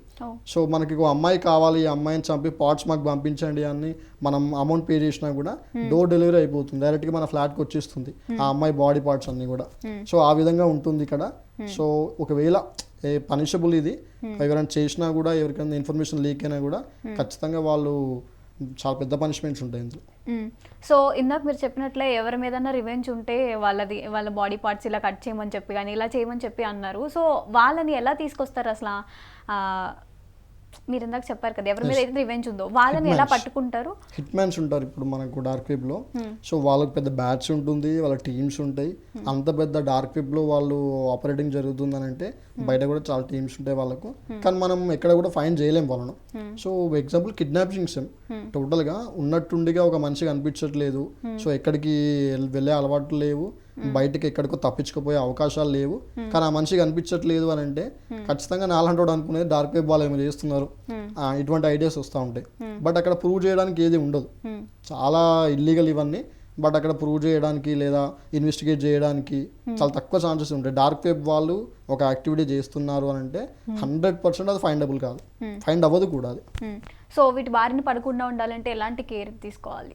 సో మనకి ఒక అమ్మాయి కావాలి ఈ అమ్మాయిని చంపి పార్ట్స్ మాకు పంపించండి అని మనం అమౌంట్ పే చేసినా కూడా డోర్ డెలివరీ అయిపోతుంది. డైరెక్ట్గా మన ఫ్లాట్కి వచ్చేస్తుంది. ఆ అమ్మాయి బాడీ పార్ట్స్ అన్నీ కూడా. సో ఆ విధంగా ఉంటుంది ఇక్కడ. సో ఒకవేళ పనిషబుల్ ఇది. ఎవరైనా చేసినా కూడా ఎవరికైనా ఇన్ఫర్మేషన్ లీక్ అయినా కూడా ఖచ్చితంగా వాళ్ళు చాలా పెద్ద పనిష్మెంట్స్ ఉంటాయి ఇందులో. సో ఇందాక మీరు చెప్పినట్లే ఎవరి మీదన్నా రివెంజ్ ఉంటే వాళ్ళది వాళ్ళ బాడీ పార్ట్స్ ఇలా కట్ చేయమని చెప్పి కానీ ఇలా చేయమని చెప్పి అన్నారు. సో వాళ్ళని ఎలా తీసుకొస్తారు అసలు? మీరు ఇందాక చెప్పారు కదా ఎవరి మీద అయితే రివెంజ్ ఉందో వాళ్ళని ఎలా. పట్టుకుంటారు? హిట్ మ్యాన్స్ ఉంటారు ఇప్పుడు మనకు డార్క్ వెబ్లో సో వాళ్ళకి పెద్ద బ్యాచ్ ఉంటుంది వాళ్ళ టీమ్స్ ఉంటాయి. అంత పెద్ద డార్క్ వెబ్లో వాళ్ళు ఆపరేటింగ్ జరుగుతుందని అంటే బయట కూడా చాలా టీమ్స్ ఉంటాయి వాళ్ళకు. కానీ మనం ఎక్కడ కూడా ఫైన్ చేయలేం వాళ్ళను. సో ఎగ్జాంపుల్ కిడ్నాపింగ్స్ టోటల్గా ఉన్నట్టుండిగా ఒక మనిషి కనిపించట్లేదు. సో ఎక్కడికి వెళ్ళే అలవాట్లు లేవు. బయటకి ఎక్కడికో తప్పించుకుపోయే అవకాశాలు లేవు. కానీ ఆ మనిషి కనిపించట్లేదు అని అంటే ఖచ్చితంగా నాలంటోడు అనుకునేది డార్క్ వెబ్ వాళ్ళు ఏమో చేస్తున్నారు. ఇటువంటి ఐడియాస్ వస్తూ ఉంటాయి. బట్ అక్కడ ప్రూవ్ చేయడానికి ఏది ఉండదు. చాలా ఇల్లీగల్ ఇవన్నీ బట్ అక్కడ ప్రూవ్ చేయడానికి లేదా ఇన్వెస్టిగేట్ చేయడానికి చాలా తక్కువ ఛాన్సెస్ ఉంటాయి. డార్క్ వెబ్ వాళ్ళు ఒక యాక్టివిటీ చేస్తున్నారు అని అంటే హండ్రెడ్ పర్సెంట్ అది ఫైండబుల్ కాదు. ఫైండ్ అవ్వదు కూడా అది. సో వీటి బారిన పడకుండా ఉండాలంటే ఎలాంటి కేర్ తీసుకోవాలి?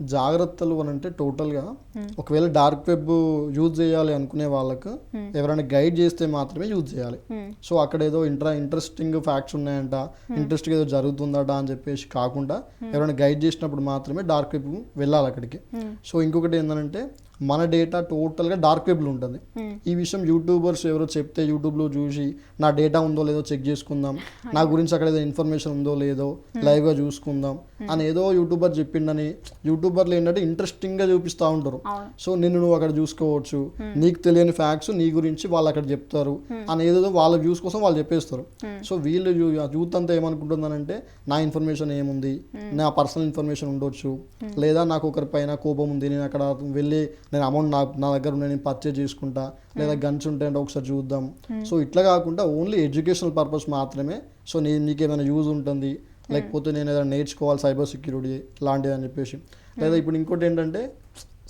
జాగ్రత్తలు అని అంటే టోటల్గా ఒకవేళ డార్క్ వెబ్ యూజ్ చేయాలి అనుకునే వాళ్ళకు ఎవరైనా గైడ్ చేస్తే మాత్రమే యూజ్ చేయాలి. మ్మ్. సో అక్కడ ఏదో ఇంట్రా ఇంట్రెస్టింగ్ ఫ్యాక్ట్స్ ఉన్నాయంట ఇంట్రెస్టింగ్ ఏదో జరుగుతుందట అని చెప్పేసి కాకుండా ఎవరైనా గైడ్ చేసినప్పుడు మాత్రమే డార్క్ వెబ్ వెళ్ళాలి అక్కడికి. సో ఇంకొకటి ఏంటంటే మన డేటా టోటల్గా డార్క్ వెబ్లో ఉంటుంది. ఈ విషయం యూట్యూబర్స్ ఎవరో చెప్తే యూట్యూబ్లో చూసి నా డేటా ఉందో లేదో చెక్ చేసుకుందాం నా గురించి అక్కడ ఏదో ఇన్ఫర్మేషన్ ఉందో లేదో లైవ్గా చూసుకుందాం అని ఏదో యూట్యూబర్ చెప్పిండని యూట్యూబర్లు ఏంటంటే ఇంట్రెస్టింగ్గా చూపిస్తూ ఉంటారు. సో నిన్ను నువ్వు అక్కడ చూసుకోవచ్చు. నీకు తెలియని ఫ్యాక్ట్స్ నీ గురించి వాళ్ళు అక్కడ చెప్తారు. అని ఏదో వాళ్ళ వ్యూస్ కోసం వాళ్ళు చెప్పేస్తారు. సో వీళ్ళు యూత్ అంతా ఏమనుకుంటుందనంటే నా ఇన్ఫర్మేషన్ ఏముంది? నా పర్సనల్ ఇన్ఫర్మేషన్ ఉండొచ్చు. లేదా నాకు ఒకరి పైన కోపం ఉంది నేను అక్కడ వెళ్ళి నేను అమౌంట్ నా నా దగ్గర నేను పర్చేజ్ చేసుకుంటా. లేదా గన్స్ ఉంటే అంటే ఒకసారి చూద్దాం. సో ఇట్లా కాకుండా ఓన్లీ ఎడ్యుకేషనల్ పర్పస్ మాత్రమే. సో నేను నీకు ఏమైనా యూజ్ ఉంటుంది? లేకపోతే నేను ఏదైనా నేర్చుకోవాలి సైబర్ సెక్యూరిటీ లాంటిది అని చెప్పేసి. లేదా ఇప్పుడు ఇంకోటి ఏంటంటే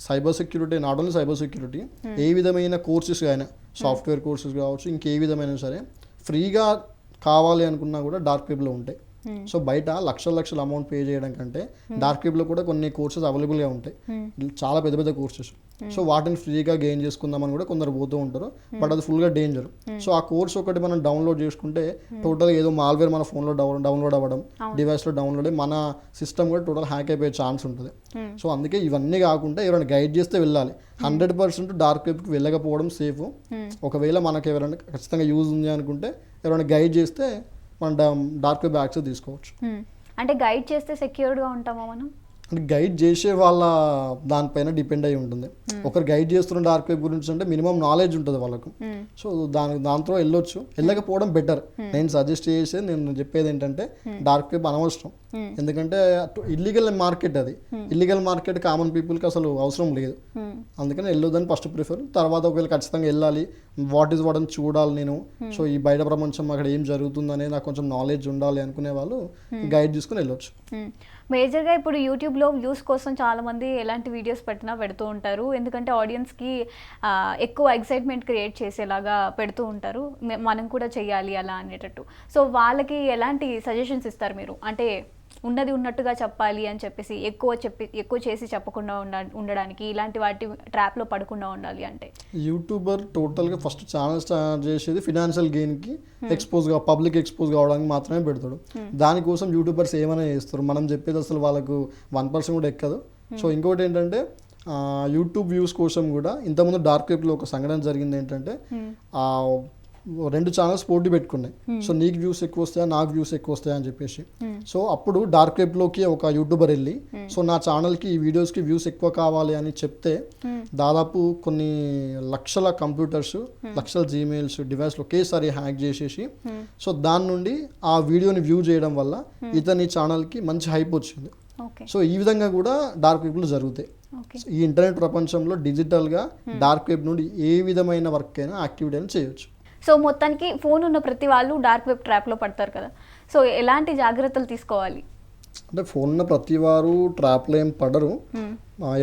cyber security not only cyber security ఏ విధమైన కోర్సెస్ అయినా సాఫ్ట్వేర్ కోర్సెస్ కావచ్చు ఇంకే విధమైన సరే ఫ్రీగా కావాలి అనుకున్నా కూడా డార్క్ వెబ్లో ఉంటాయి. సో బయట లక్షల లక్షల అమౌంట్ పే చేయడం కంటే డార్క్ వెబ్లో కూడా కొన్ని కోర్సెస్ అవైలబుల్గా ఉంటాయి. చాలా పెద్ద పెద్ద కోర్సెస్ సో వాటిని ఫ్రీగా గెయిన్ చేసుకుందామని కూడా కొందరు పోతూ ఉంటారు. బట్ అది ఫుల్గా డేంజర్ సో ఆ కోర్స్ ఒకటి మనం డౌన్లోడ్ చేసుకుంటే టోటల్ ఏదో మాల్వేర్ మన ఫోన్లో డౌన్ డౌన్లోడ్ అవ్వడం డివైస్లో డౌన్లోడ్ అయ్యి మన సిస్టమ్ కూడా టోటల్ హ్యాక్ అయిపోయే ఛాన్స్ ఉంటుంది. Hmm. సో అందుకే ఇవన్నీ కాకుండా ఎవరైనా గైడ్ చేస్తే వెళ్ళాలి. హండ్రెడ్ పర్సెంట్ డార్క్ వెబ్కి వెళ్ళకపోవడం సేఫ్ ఒకవేళ మనకు ఎవరైనా ఖచ్చితంగా యూజ్ ఉంది అనుకుంటే ఎవరైనా గైడ్ చేస్తే మన డార్క్ బ్యాగ్స్ తీసుకోవచ్చు. అంటే గైడ్ చేస్తే సెక్యూర్డ్గా ఉంటామా మనం? అంటే గైడ్ చేసే వాళ్ళ దానిపైన డిపెండ్ అయి ఉంటుంది. ఒకరు గైడ్ చేస్తున్న డార్క్ వెబ్ గురించి అంటే మినిమం నాలెడ్జ్ ఉంటుంది వాళ్ళకు. మ్మ్. సో దాని దాంతో వెళ్ళొచ్చు. వెళ్ళకపోవడం బెటర్. నేను సజెస్ట్ చేసేది నేను చెప్పేది ఏంటంటే డార్క్ వెబ్ అనవసరం. ఎందుకంటే ఇల్లీగల్ మార్కెట్ అది. ఇల్లీగల్ మార్కెట్ కామన్ పీపుల్కి అసలు అవసరం లేదు. అందుకని వెళ్ళొద్దని ఫస్ట్ ప్రిఫర్ తర్వాత ఒకవేళ ఖచ్చితంగా వెళ్ళాలి. వాట్ ఈస్ వాట్ అని చూడాలి నేను. సో ఈ బయట ప్రపంచం అక్కడ ఏం జరుగుతుంది అనేది నాకు కొంచెం నాలెడ్జ్ ఉండాలి అనుకునే వాళ్ళు గైడ్ తీసుకుని వెళ్ళొచ్చు. మేజర్గా ఇప్పుడు యూట్యూబ్లో వ్యూస్ కోసం చాలామంది ఎలాంటి వీడియోస్ పెట్టినా పెడుతూ ఉంటారు. ఎందుకంటే ఆడియన్స్కి ఎక్కువ ఎక్సైట్మెంట్ క్రియేట్ చేసేలాగా పెడుతూ ఉంటారు. మనం కూడా చేయాలి అలా అనేటట్టు. సో వాళ్ళకి ఎలాంటి సజెషన్స్ ఇస్తారు మీరు? అంటే ఉన్నది ఉన్నట్టుగా చెప్పాలి అని చెప్పేసి ఎక్కువ చెప్పి ఎక్కువ చేసి చెప్పకుండా ఉండ ఉండడానికి ఇలాంటి వాటి ట్రాప్లో పడకుండా ఉండాలి అంటే. యూట్యూబర్ టోటల్గా ఫస్ట్ ఛానల్ స్టార్ట్ చేసేది ఫినాన్షియల్ గెయిన్కి ఎక్స్పోజ్గా పబ్లిక్ ఎక్స్పోజ్ కావడానికి మాత్రమే పెడతాడు. దానికోసం యూట్యూబర్స్ ఏమైనా చేస్తారు? మనం చెప్పేది అసలు వాళ్ళకు వన్ పర్సెంట్ కూడా ఎక్కదు. సో ఇంకోటి ఏంటంటే యూట్యూబ్ వ్యూస్ కోసం కూడా ఇంతకుముందు డార్క్ వెబ్లో ఒక సంఘటన జరిగింది ఏంటంటే రెండు ఛానల్స్ పోటీ పెట్టుకున్నాయి. సో నీకు వ్యూస్ ఎక్కువ వస్తాయా నాకు వ్యూస్ ఎక్కువ వస్తాయా అని చెప్పేసి. సో అప్పుడు డార్క్ వెబ్లోకి ఒక యూట్యూబర్ వెళ్ళి సో నా ఛానల్కి ఈ వీడియోస్కి వ్యూస్ ఎక్కువ కావాలి అని చెప్తే దాదాపు కొన్ని లక్షల కంప్యూటర్స్ లక్షల జీమెయిల్స్ డివైస్లు ఒకేసారి హ్యాక్ చేసేసి సో దాని నుండి ఆ వీడియోని వ్యూ చేయడం వల్ల ఇతని ఛానల్కి మంచి హైప్ వచ్చింది. సో ఈ విధంగా కూడా డార్క్ వెబ్లు జరుగుతాయి. ఈ ఇంటర్నెట్ ప్రపంచంలో డిజిటల్గా డార్క్ వెబ్ నుండి ఏ విధమైన వర్క్ అయినా యాక్టివిటీ అయినా చేయొచ్చు. సో మొత్తానికి ఫోన్ ఉన్న ప్రతి వాళ్ళు డార్క్ వెబ్ ట్రాప్లో పడతారు కదా. సో ఎలాంటి జాగ్రత్తలు తీసుకోవాలి? అంటే ఫోన్ ఉన్న ప్రతి వారు ట్రాప్లో ఏం పడరు.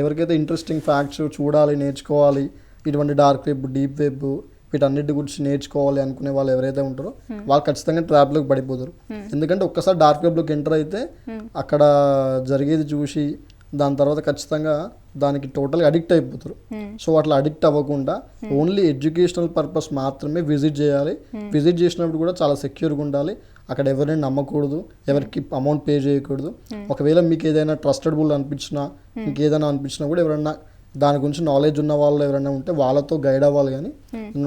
ఎవరికైతే ఇంట్రెస్టింగ్ ఫ్యాక్ట్స్ చూడాలి నేర్చుకోవాలి ఇటువంటి డార్క్ వెబ్ డీప్ వెబ్ వీటన్నిటి గురించి నేర్చుకోవాలి అనుకునే వాళ్ళు ఎవరైతే ఉంటారో వాళ్ళు ఖచ్చితంగా ట్రాప్లోకి పడిపోతారు. ఎందుకంటే ఒక్కసారి డార్క్ వెబ్లోకి ఎంటర్ అయితే అక్కడ జరిగేది చూసి దాని తర్వాత ఖచ్చితంగా దానికి టోటల్గా అడిక్ట్ అయిపోతారు. మ్మ్. సో అట్లా అడిక్ట్ అవ్వకుండా ఓన్లీ ఎడ్యుకేషనల్ పర్పస్ మాత్రమే విజిట్ చేయాలి. విజిట్ చేసినప్పుడు కూడా చాలా సెక్యూర్గా ఉండాలి. అక్కడ ఎవరైనా నమ్మకూడదు ఎవరికి అమౌంట్ పే చేయకూడదు. ఒకవేళ మీకు ఏదైనా ట్రస్టెడబుల్ అనిపించినా మీకు ఏదైనా అనిపించినా కూడా ఎవరైనా దాని గురించి నాలెడ్జ్ ఉన్న వాళ్ళు ఎవరైనా ఉంటే వాళ్ళతో గైడ్ అవ్వాలి కానీ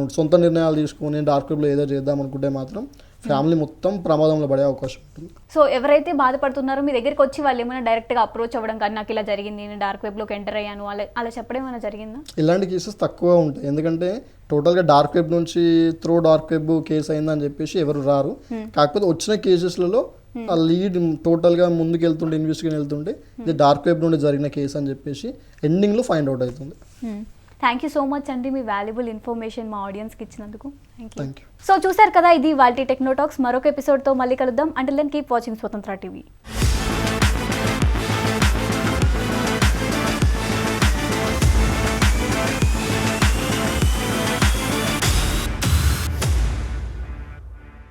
సొంత నిర్ణయాలు తీసుకొని డార్క్ వెబ్లో ఏదో చేద్దాం అనుకుంటే మాత్రం ఫ్యామిలీ మొత్తం ప్రమాదంలో పడే అవకాశం ఉంటుంది. సో ఎవరైతే బాధపడుతున్నారో మీ దగ్గరికి వచ్చి వాళ్ళు ఏమైనా డైరెక్ట్గా అప్రోచ్ అవ్వడం కానీ నాకు ఇలా జరిగింది నేను డార్క్ వెబ్లోకి ఎంటర్ అయ్యాను అలా అలా చెప్పడం ఏమైనా జరిగిందా? ఇలాంటి కేసెస్ తక్కువ ఉంటాయి. ఎందుకంటే టోటల్గా డార్క్ వెబ్ నుంచి త్రూ డార్క్ వెబ్ కేసు అయిందని చెప్పేసి ఎవరు రారు. కాకపోతే వచ్చిన కేసెస్లలో ఆ లీడ్ టోటల్గా ముందుకు వెళ్తుంటే ఇన్వెస్టిగేషన్ వెళ్తుంటే ఇది డార్క్ వెబ్ నుండి జరిగిన కేసు అని చెప్పేసి ఎండింగ్లో ఫైండ్ అవుట్ అవుతుంది. థ్యాంక్ యూ సో మచ్ అండి మీ వాల్యుబుల్ ఇన్ఫర్మేషన్ మా ఆడియన్స్కి ఇచ్చినందుకు. థ్యాంక్ యూ సో చూసారు కదా ఇది వాల్టీ టెక్నోటాక్స్ మరొక ఎపిసోడ్తో మళ్ళీ కలుద్దాం. అంటే then keep watching Swatantra TV